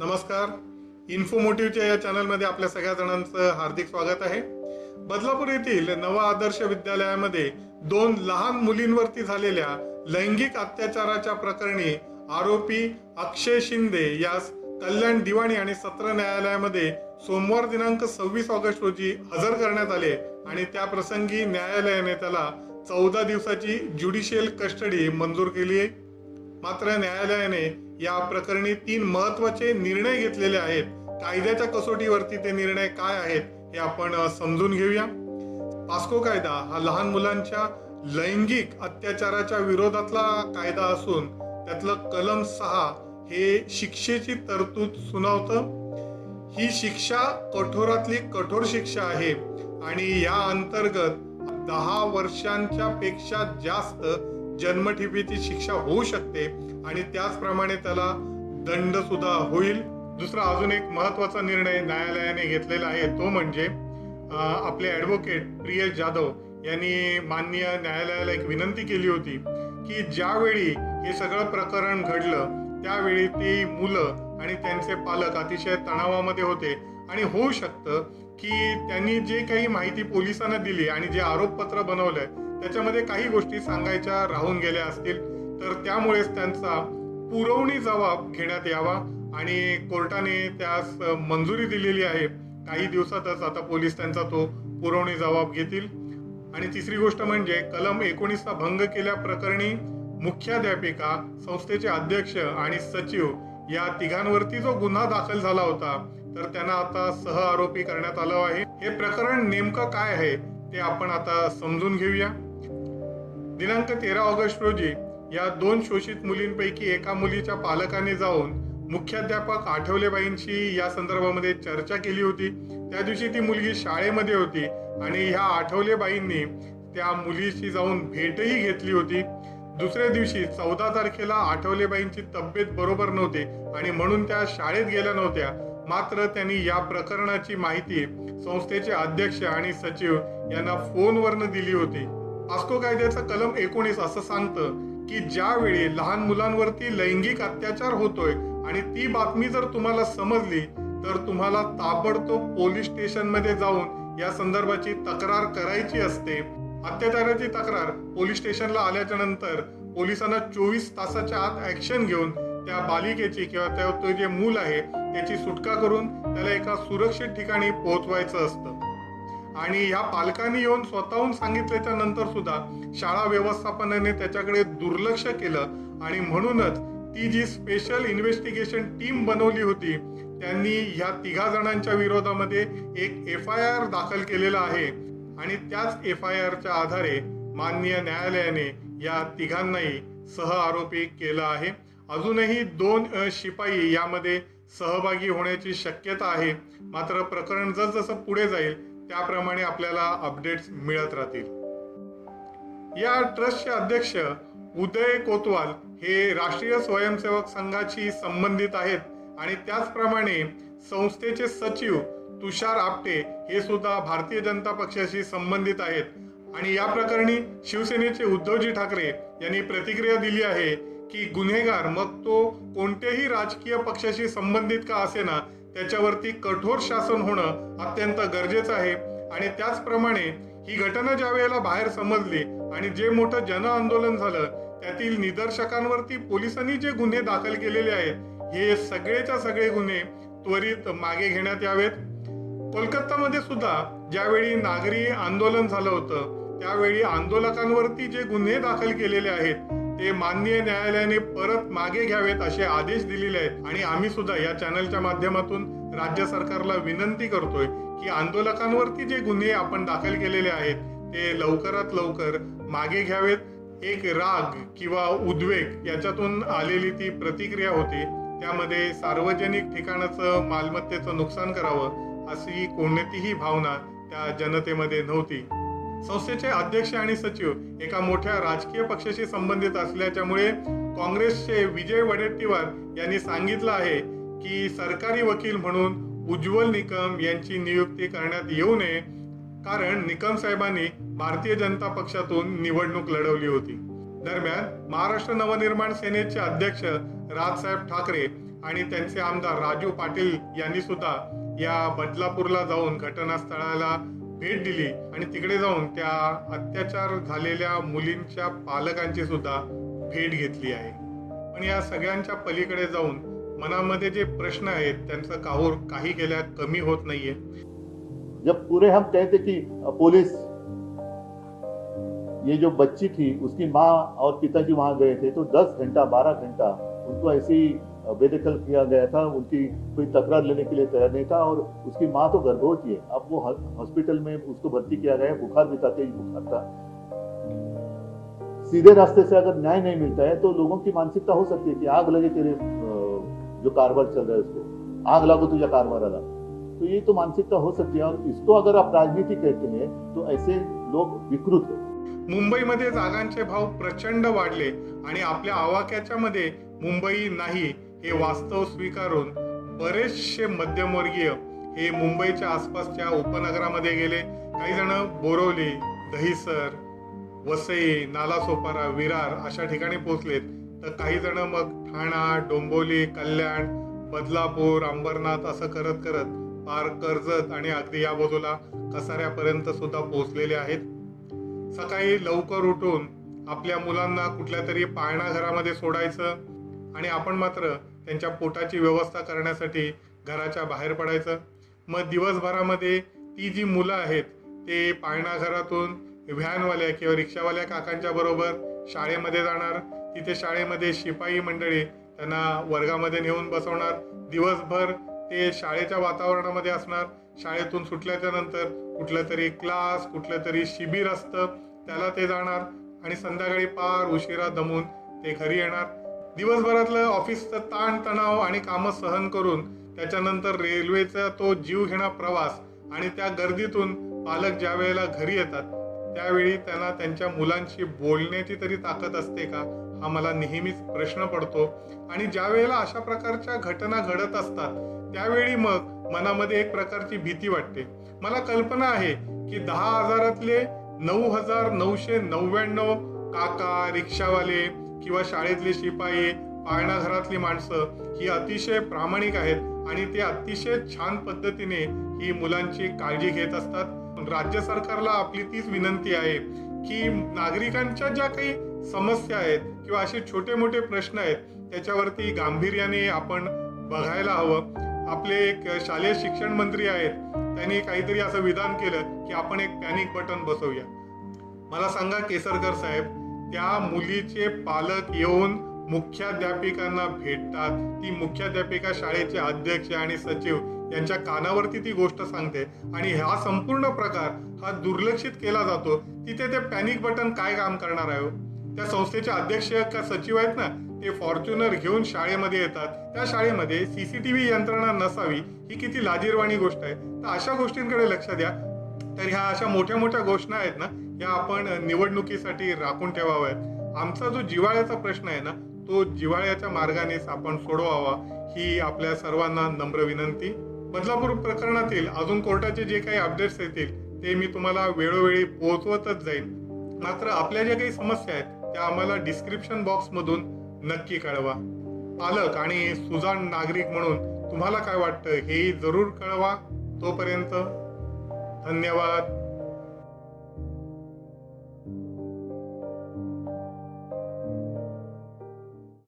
नमस्कार. इन्फोमोटिव्हच्या या चॅनलमध्ये आपल्या सगळ्या जणांचं हार्दिक स्वागत आहे. बदलापूर येथील नवा आदर्श विद्यालयामध्ये दोन लहान मुलींवरती झालेल्या लैंगिक अत्याचाराच्या प्रकरणी आरोपी अक्षय शिंदे यास कल्याण दिवाणी आणि सत्र न्यायालयामध्ये सोमवार दिनांक सव्वीस ऑगस्ट रोजी हजर करण्यात आले आणि त्या प्रसंगी न्यायालयाने त्याला चौदा दिवसाची ज्युडिशियल कस्टडी मंजूर केली मात्र न्यायालयाने या प्रकरणी तीन महत्त्वाचे निर्णय घेतलेले आहेत. कायद्याच्या कसोटीवरती ते निर्णय काय आहेत हे आपण समजून घेऊया. पास्को कायदा हा लहान मुलांच्या लैंगिक अत्याचाराच्या विरोधातला कायदा असून त्यातलं कलम सहा हे शिक्षेची तरतूद सुनावतं. ही शिक्षा कठोरातली कठोर शिक्षा आहे आणि या अंतर्गत दहा वर्षांच्या पेक्षा जास्त जन्मठिपीची शिक्षा होऊ शकते आणि त्याचप्रमाणे त्याला दंड सुद्धा होईल. दुसरा अजून एक महत्त्वाचा निर्णय न्यायालयाने घेतलेला आहे तो म्हणजे आपले ॲडव्होकेट प्रियेश जाधव यांनी माननीय न्यायालयाला एक विनंती केली होती की ज्यावेळी हे सगळं प्रकरण घडलं त्यावेळी ती मुलं आणि त्यांचे पालक अतिशय तणावामध्ये होते. आणि होऊ शकतं की त्यांनी जे काही माहिती पोलिसांना दिली आणि जे आरोपपत्र बनवलंय त्याच्यामध्ये काही गोष्टी सांगायच्या राहून गेल्या असतील तर त्यामुळेच त्यांचा पुरवणी जबाब घेण्यात यावा आणि कोर्टाने त्यास मंजुरी दिलेली आहे. काही दिवसातच आता पोलीस त्यांचा तो पुरवणी जबाब घेतील. आणि तिसरी गोष्ट म्हणजे कलम एकोणीसचा भंग केल्या प्रकरणी मुख्याध्यापिका संस्थेचे अध्यक्ष आणि सचिव या तिघांवरती जो गुन्हा दाखल झाला होता तर त्यांना आता सह आरोपी करण्यात आलं आहे. हे प्रकरण नेमकं काय आहे ते आपण आता समजून घेऊया. दिनांक तेरा ऑगस्ट रोजी या दोन शोषित मुलींपैकी एका मुलीच्या पालकाने जाऊन मुख्याध्यापक आठवलेबाईंशी या संदर्भामध्ये चर्चा केली होती. त्या दिवशी ती मुलगी शाळेमध्ये होती आणि ह्या आठवलेबाईंनी त्या मुलीशी जाऊन भेटही घेतली होती. दुसऱ्या दिवशी चौदा तारखेला आठवलेबाईंची तब्येत बरोबर नव्हती आणि म्हणून त्या शाळेत गेल्या नव्हत्या. मात्र त्यांनी या प्रकरणाची माहिती संस्थेचे अध्यक्ष आणि सचिव यांना फोनवरनं दिली होती. पास्को कायद्याचा कलम एकोणीस असं सांगतं की ज्यावेळी लहान मुलांवरती लैंगिक अत्याचार होतोय आणि ती बातमी जर तुम्हाला समजली तर तुम्हाला ताबडतोब पोलीस स्टेशनमध्ये जाऊन या संदर्भाची तक्रार करायची असते. अत्याचाराची तक्रार पोलीस स्टेशनला आल्याच्यानंतर पोलिसांना चोवीस तासाच्या आत ऍक्शन घेऊन त्या बालिकेची किंवा त्या तो जे मूल आहे त्याची सुटका करून त्याला एका सुरक्षित ठिकाणी पोहोचवायचं असतं. आणि या पालकांनी येऊन स्वतःहून सांगितल्याच्या नंतर सुद्धा शाळा व्यवस्थापनाने त्याच्याकडे दुर्लक्ष केलं. आणि म्हणूनच ती जी स्पेशल इन्व्हेस्टिगेशन टीम बनवली होती त्यांनी ह्या तिघा जणांच्या विरोधामध्ये एक एफ आय आर दाखल केलेला आहे. आणि त्याच एफ आय आरच्या आधारे माननीय न्यायालयाने या तिघांनाही सह आरोपी केलं आहे. अजूनही दोन शिपाई यामध्ये सहभागी होण्याची शक्यता आहे. मात्र प्रकरण जसजसं पुढे जाईल त्याप्रमाणे आपल्याला अपडेट्स मिळत राहतील. या ट्रस्टचे अध्यक्ष उदय कोतवाल हे राष्ट्रीय स्वयंसेवक संघाशी संबंधित आहेत आणि त्याचप्रमाणे संस्थेचे सचिव तुषार आपटे हे सुद्धा भारतीय जनता पक्षाशी संबंधित आहेत. आणि या प्रकरणी शिवसेनेचे उद्धवजी ठाकरे यांनी प्रतिक्रिया दिली आहे की गुन्हेगार मग तो कोणत्याही राजकीय पक्षाशी संबंधित का असेना त्याच्यावरती कठोर शासन होणं अत्यंत गरजेचं आहे. आणि त्याचप्रमाणे ही घटना ज्या वेळेला बाहेर समजली आणि जे मोठं जन आंदोलन झालं त्यातील निदर्शकांवरती पोलिसांनी जे गुन्हे दाखल केलेले आहेत हे सगळेच्या सगळे गुन्हे त्वरित मागे घेण्यात यावेत. कोलकातामध्ये सुद्धा ज्यावेळी नागरी आंदोलन झालं होतं त्यावेळी आंदोलकांवरती जे गुन्हे दाखल केलेले आहेत ते माननीय न्यायालयाने परत मागे घ्यावेत असे आदेश दिलेले आहेत. आणि आम्ही सुद्धा या चॅनलच्या माध्यमातून राज्य सरकारला विनंती करतोय की आंदोलकांवरती जे गुन्हे आपण दाखल केलेले आहेत ते लवकरात लवकर मागे घ्यावेत. एक राग किंवा उद्वेग याच्यातून आलेली ती प्रतिक्रिया होती. त्यामध्ये सार्वजनिक ठिकाणाचं मालमत्तेचं नुकसान करावं अशी कोणतीही भावना त्या जनतेमध्ये नव्हती. संस्थेचे अध्यक्ष आणि सचिव एका मोठ्या राजकीय पक्षाशी संबंधित असल्याच्यामुळे काँग्रेसचे विजय वडेट्टीवार यांनी सांगितलं आहे की सरकारी वकील म्हणून उज्ज्वल निकम यांची नियुक्ती करण्यात येऊ नये कारण निकम साहेबांनी भारतीय जनता पक्षातून निवडणूक लढवली होती. दरम्यान महाराष्ट्र नवनिर्माण सेनेचे अध्यक्ष राजसाहेब ठाकरे आणि त्यांचे आमदार राजू पाटील यांनी सुद्धा या बदलापूरला जाऊन घटनास्थळाला भेट दिली आणि तिकडे जाऊन त्या अत्याचार झालेल्या मुलींच्या पालकांची सुद्धा भेट घेतली आहे. पण या सगळ्यांच्या पलीकडे जाऊन मनामध्ये जे प्रश्न आहेत त्यांचं काहूर काही केल्या कमी होत नाहीये. जब पूरे हम कहते कि पुलिस ये जो बच्ची थी उसकी माँ और पिताजी वहां गए थे तो 10 घंटा 12 घंटा उनको ऐसी बेदखल किया गया था, उनकी कोई तकरार लेने के लिए तैयार नहीं था और उसकी माँ तो गर्भवती है। अब वो हॉस्पिटल में उसको भर्ती किया गया है, बुखार भी था, तेज बुखार था। सीधे रास्ते से अगर न्याय नहीं मिलता है तो लोगों की मानसिकता हो सकती है कि आग लगे तेरे जो कारभार चल रहा है उसको। आग लागो तुझ्या कारभाराला तो ये तो मानसिकता हो सकती है और इसको अगर आप राजनीति कहते हैं तो ऐसे लोग विकृत है। मुंबईमध्ये जागांचे भाव प्रचंड वाढले आणि आपल्या आवाक्याच्या मध्ये मुंबई नाही. हे वास्तव स्वीकारून बरेचसे मध्यमवर्गीय हे मुंबईच्या आसपासच्या उपनगरामध्ये गेले. काही जण बोरवली दहिसर वसई नालासोपारा विरार अशा ठिकाणी पोहोचलेत. तर काही जण मग ठाणा डोंबोली कल्याण बदलापूर अंबरनाथ असं करत करत पार कर्जत आणि अगदी या बाजूला कसाऱ्यापर्यंत सुद्धा पोहोचलेले आहेत. सकाळी लवकर उठून आपल्या मुलांना कुठल्या तरी पाळणा घरामध्ये सोडायचं आणि आपण मात्र त्यांच्या पोटाची व्यवस्था करण्यासाठी घराच्या बाहेर पडायचं. मग दिवसभरामध्ये ती जी मुलं आहेत ते पाळणा घरातून व्हॅनवाल्या किंवा रिक्षावाल्या काकांच्या बरोबर शाळेमध्ये जाणार. तिथे शाळेमध्ये शिपाई मंडळी त्यांना वर्गामध्ये नेऊन बसवणार. दिवसभर ते शाळेच्या वातावरणामध्ये असणार. शाळेतून सुटल्याच्या नंतर कुठलं तरी क्लास कुठलं तरी शिबिर असतं त्याला ते जाणार. आणि संध्याकाळी पार उशिरा दमून ते घरी येणार. दिवसभरातलं ऑफिसचं ताणतणाव आणि कामं सहन करून त्याच्यानंतर रेल्वेचा तो जीव घेणा प्रवास आणि त्या गर्दीतून पालक ज्या वेळेला घरी येतात त्यावेळी त्यांना त्यांच्या मुलांशी बोलण्याची तरी ताकद असते का? हा मला नेहमीच प्रश्न पडतो. आणि ज्या वेळेला अशा प्रकारच्या घटना घडत असतात त्यावेळी मग मनामध्ये एक प्रकारची भीती वाटते. मला कल्पना आहे की दहा हजारातले नऊ हजार नऊशे नव्याण्णव काका रिक्षावाले किंवा शाळेतले शिपाई पाळणा घरातली माणसं ही अतिशय प्रामाणिक आहेत आणि ते अतिशय छान पद्धतीने ही मुलांची काळजी घेत असतात. राज्य सरकारला आपली तीच विनंती आहे की नागरिकांच्या ज्या काही समस्या आहेत किंवा असे छोटे मोठे प्रश्न आहेत त्याच्यावरती गांभीर्याने आपण बघायला हवं. आपले एक शालेय शिक्षण मंत्री आहेत त्यांनी काहीतरी असं विधान केलं की आपण एक पॅनिक बटन बसवूया. मला सांगा केसरकर साहेब त्या मुलीचे पालक येऊन मुख्याध्यापिकांना भेटतात. ती मुख्याध्यापिका शाळेचे अध्यक्ष आणि सचिव यांच्या कानावरती ती गोष्ट सांगते. आणि हा संपूर्ण प्रकार हा दुर्लक्षित केला जातो. तिथे ते पॅनिक बटन काय काम करणार आहे हो? त्या संस्थेचे अध्यक्ष का सचिव आहेत ना ते फॉर्च्युनर घेऊन शाळेमध्ये येतात. त्या शाळेमध्ये सीसीटीव्ही यंत्रणा नसावी ही किती लाजीरवाणी गोष्ट आहे. तर अशा गोष्टींकडे लक्ष द्या. तर ह्या अशा मोठ्या मोठ्या घोषणा आहेत ना या आपण निवडणुकीसाठी राखून ठेवाव्यात. आमचा जो जिवाळ्याचा प्रश्न आहे ना तो जिवाळ्याच्या मार्गानेच आपण सोडवावा ही आपल्या सर्वांना नम्र विनंती. बदलापूर प्रकरणातील अजून कोर्टाचे जे काही अपडेट्स येतील ते मी तुम्हाला वेळोवेळी पोहोचवतच जाईन. मात्र आपल्या ज्या काही समस्या आहेत त्या आम्हाला डिस्क्रिप्शन बॉक्समधून नक्की कळवा. पालक आणि सुजाण नागरिक म्हणून तुम्हाला काय वाटतं हेही जरूर कळवा. तोपर्यंत धन्यवाद.